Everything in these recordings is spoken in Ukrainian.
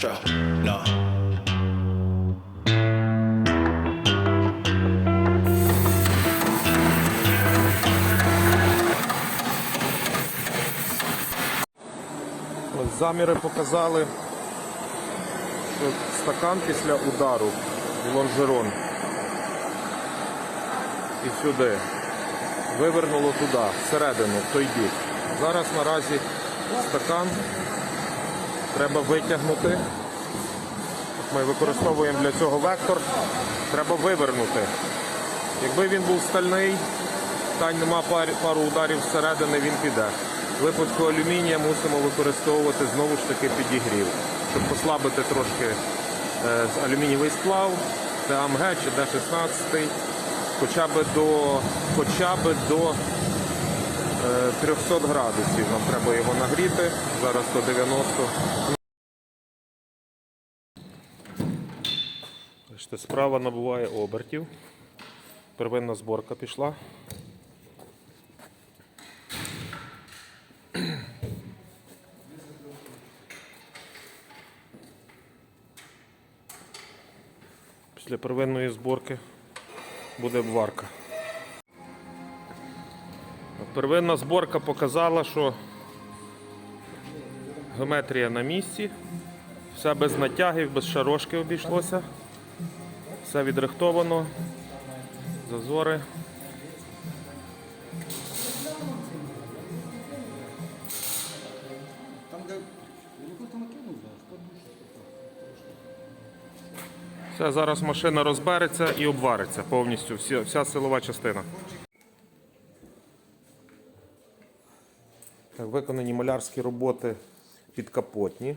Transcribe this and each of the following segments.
Castro. No. Заміри показали, що стакан після удару в лонжерон і сюди вивернуло туди, всередину, в той бік. Зараз наразі стакан треба витягнути. Ми використовуємо для цього вектор. Треба вивернути. Якби він був стальний, Тань нема пару ударів зсередини, він піде. В випадку алюмінія мусимо використовувати знову ж таки підігрів, щоб послабити трошки е, алюмінієвий сплав, ТАМГ чи Д-16, хоча б до, хоча б до 300 градусів. Нам треба його нагріти. Зараз 190. Бачите, Справа набуває обертів. Первинна зборка пішла. Після первинної зборки буде обварка. Первинна зборка показала, що геометрія на місці, все без натягів, без шарошки обійшлося, все відрихтовано, зазори. Все, зараз машина розбереться і обвариться повністю, вся, вся силова частина. Виконані малярські роботи підкапотні.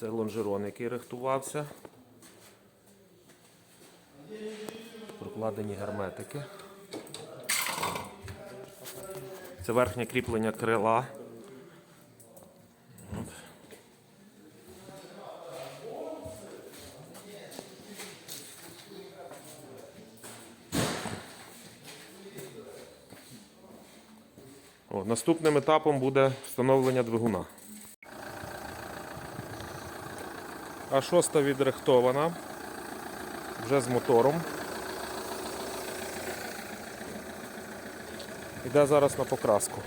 Це лонжерон, який рихтувався. Прокладені герметики. Це верхнє кріплення крила. О, наступним етапом буде встановлення двигуна. А шоста відрихтована вже з мотором. Іде зараз на покраску.